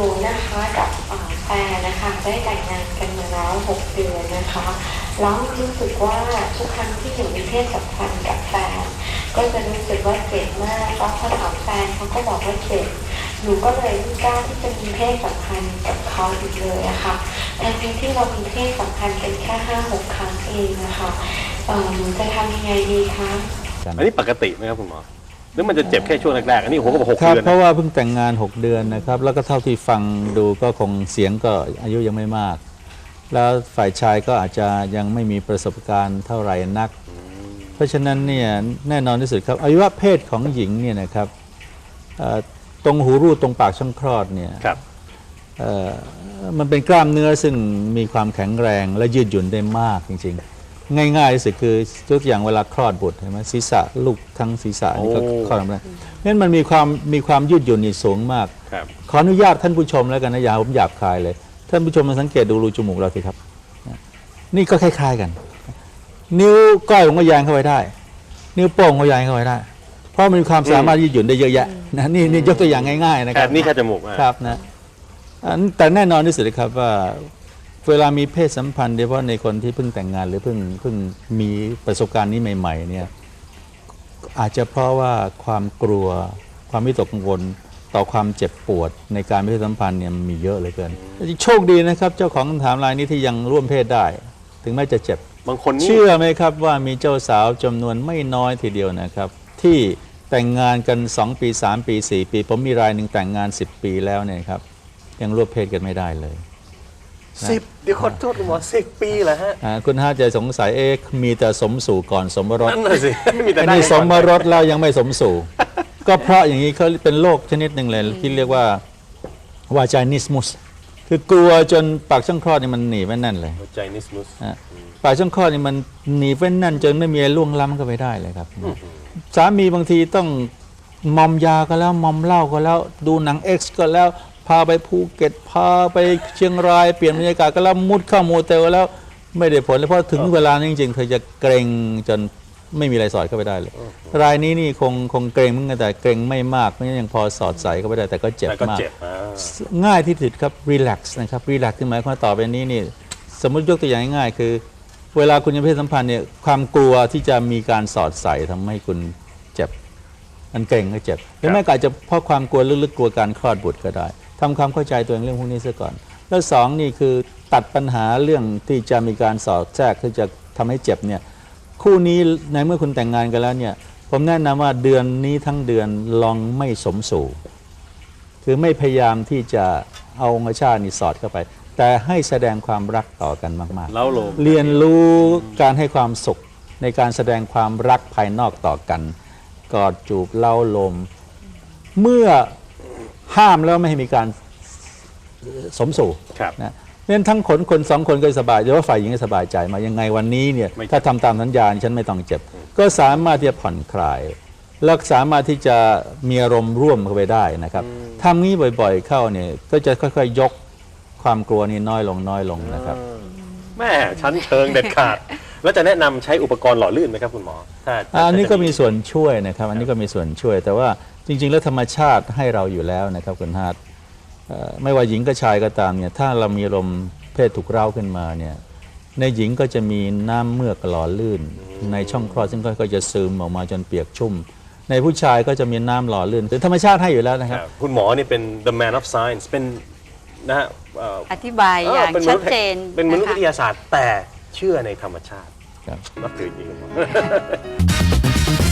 นูนะคะกับแฟนนะคะ ได้แต่งงานกันมาแล้วหกเดือนนะคะแล้วรู้สึกว่าทุกครั้งที่หนูมีเพศสัมพันธ์กับแฟนก็จะรู้สึกว่าเจ็บมากแล้วพอถามแฟนเขาก็บอกว่าเจ็บหนูก็เลยไม่กล้าที่จะมีเพศสัมพันธ์กับเขาอีกเลยอะค่ะทั้งที่เรามีเพศสัมพันธ์กันแค่ห้าหกครั้งเองนะคะหนูจะทำยังไงดีคะอันนี้ปกติไหมครับคุณหมอ หรือมันจะเจ็บแค่ช่วงแรกๆอันนี้ผมก็บอกหกครับเดือนเพนะ ราะว่าเพิ่งแต่งงาน 6 เดือนนะครับ แล้วก็เท่าที่ฟังดูก็คงเสียงก็อายุยังไม่มาก แล้วฝ่ายชายก็อาจจะยังไม่มีประสบการณ์เท่าไหร่นัก เพราะฉะนั้นเนี่ยแน่นอนที่สุดครับอวัยวะเพศของหญิงเนี่ยนะครับเอ่อตรงหูรูดตรงปากช่องคลอดเนี่ยครับ เอ่อมันเป็นกล้ามเนื้อซึ่งมีความแข็งแรงและยืดหยุ่นได้มากจริงๆ ง่ายๆที่สุดคือตัวอย่างเวลาคลอดบุตรเห็นไหมศีรษะลูกทั้งศีรษะนี่ก็โอ้ คลอดออกมานั่นมันมีความมีความยืดหยุ่นนี่สูงมาก ครับ ขออนุญาตท่านผู้ชมแล้วกันนะอย่าผมหยาบคายเลย ท่านผู้ชมมาสังเกตดูรูจมูกเราสิครับ นี่ก็คล้ายๆกัน นิ้วก้อยผมก็แยงเข้าไปได้ นิ้วโป้งก็แยงเข้าไปได้ เพราะมันมีความสามารถยืดหยุ่นได้เยอะแยะนะนี่นี่ยกตัวอย่างง่ายๆนะคแค่รับนี้แค่จมูกอะ ครับนะอันแต่แน่นอนที่สุดเลยครับว่า เวลามีเพศสัมพันธ์โดยเฉพาะในคนที่เพิ่งแต่งงานหรือเพิ่งเพิ่งมีประสบการณ์นี้ใหม่ ๆ เนี่ยอาจจะเพราะว่าความกลัวความวิตกกังวลต่อความเจ็บปวดในการมีเพศสัมพันธ์เนี่ยมีเยอะเหลือเกินโชคดีนะครับเจ้าของคำถามรายนี้ที่ยังร่วมเพศได้ ถึงแม้จะเจ็บบางคนนี่เชื่อไหมครับว่ามีเจ้าสาวจำนวนไม่น้อยทีเดียวนะครับ ที่แต่งงานกัน 2 ปี 3 ปี 4 ปี ผมมีรายหนึ่งแต่งงาน 10 ปีแล้วเนี่ยครับยังร่วมเพศกันไม่ได้เลย สิบเดี๋ยวขอโทษคุณหมอสิบปีเหรอฮะอ่าคุณฮาจะสงสัยเอ๊ะมีแต่สมสู่ก่อนสมรสนั่นน่ะสิมีแต่อันได้นี้สก่อนมรสแล้วยังไม่สมสู่ ก็เพราะอย่างนี้เขาเป็นโรคชนิดหนึ่งเลยที่เรียกว่าวาจานิสมุส คือกลัวจนปากช่องคลอดนี่มันหนีบไว้แน่นเลยหัวใจนิสมุสนะปากช่องคลอดนี่มันหนีบไว้แน่นจนไม่มีอะไรล่วงล้ำเข้าไปได้เลยครับ สามีบางทีต้องมอมยาก็แล้วมอมเหล้าก็แล้ว ดูหนังเอ็กซ์ก็แล้ว พาไปภูเก็ตพาไปเชียงรายเปลี่ยนบรรยากาศก็แล้วมุดเข้าโมเตลแล้วไม่ได้ผลเลยเพราะถึงเวลานั้นจริงๆเธอจะเกรงจนไม่มีอะไรสอดเข้าไปได้เลย รายนี้นี่คงคงเกรงเหมือนกันแต่เกรงไม่มากไม่งั้นยังพอสอดใส่เข้าไปได้แต่ก็เจ็บแต่ก็มาก เจ็บอ่าง่ายที่สุดครับ relax นะครับ relax คือหมายความว่าต่อไปนี้นี่สมมติยกตัวอย่างง่ายๆคือ เวลาคุณจะมีเพศสัมพันธ์เนี่ยความกลัวที่จะมีการสอดใส่ทำให้คุณเจ็บ มันเกร็งก็เจ็บหรือไม่ก็อาจจะเพราะความกลัวลึกๆกลัวการคลอดบุตรก็ได้ ทำความเข้าใจตัวเองเรื่องพวกนี้ซะก่อน แล้วสองนี่คือตัดปัญหาเรื่องที่จะมีการสอดแทรกที่จะทำให้เจ็บเนี่ยคู่นี้ในเมื่อคุณแต่งงานกันแล้วเนี่ยผมแนะนำว่าเดือนนี้ทั้งเดือนลองไม่สมสู่ คือไม่พยายามที่จะเอาองคชาตินี่สอดเข้าไป แต่ให้แสดงความรักต่อกันมากเล้าโลมๆเรียนรู้การให้ความสุขในการแสดงความรักภายนอกต่อกัน กอดจูบเล่าลม เมื่อ ห้ามแล้วไม่ให้มีการสมสู่ครับนะเพราะฉะนั้นทั้งคนคนสองคนก็สบายแต่ว่าฝ่ายหญิงก็สบายใจมายังไงวันนี้เนี่ยไม่เจ็บถ้าทำตามสัญญาฉันไม่ต้องเจ็บ ก็สามารถที่จะผ่อนคลายแล้วสามารถที่จะมีอารมณ์ร่วมเข้าไปได้นะครับทำงี้บ่อยๆเข้าเนี่ยก็จะค่อยๆยกความกลัวนี่น้อยลงน้อยลงนะครับแม่ชั้นเชิงเด็ดขาด แล้วจะแนะนำใช้อุปกรณ์หล่อลื่นไหมครับคุณหมอถ้าอันนี้ก็มีถ้าจะส่วนช่วยนะครับ อันนี้ก็มีส่วนช่วย แต่ว่าจริง ๆ แล้วธรรมชาติให้เราอยู่แล้วนะครับคุณฮาร์ดเอ่อไม่ว่าหญิงก็ชายก็ตามเนี่ยถ้าเรามีลมณ์เพศถูกเร้าขึ้นมาเนี่ยในหญิงก็จะมีน้ำเมือกหล่อลื่น ในช่องคลอดซึ่งก็จะซึมออกมาจนเปียกชุ่ม ในผู้ชายก็จะมีน้ำหล่อลื่นคือธรรมชาติให้อยู่แล้วนะคครัรับบคุณหมอนี่เป็น the man of science เป็นนะฮะเอ่ออธิบายอย่างป็ชัมดษย์เจนเป็นมนุษย์ะคะวิทยาศาสตร์แต่ เชื่อในธรรมชาติครับนับถือจริงครับ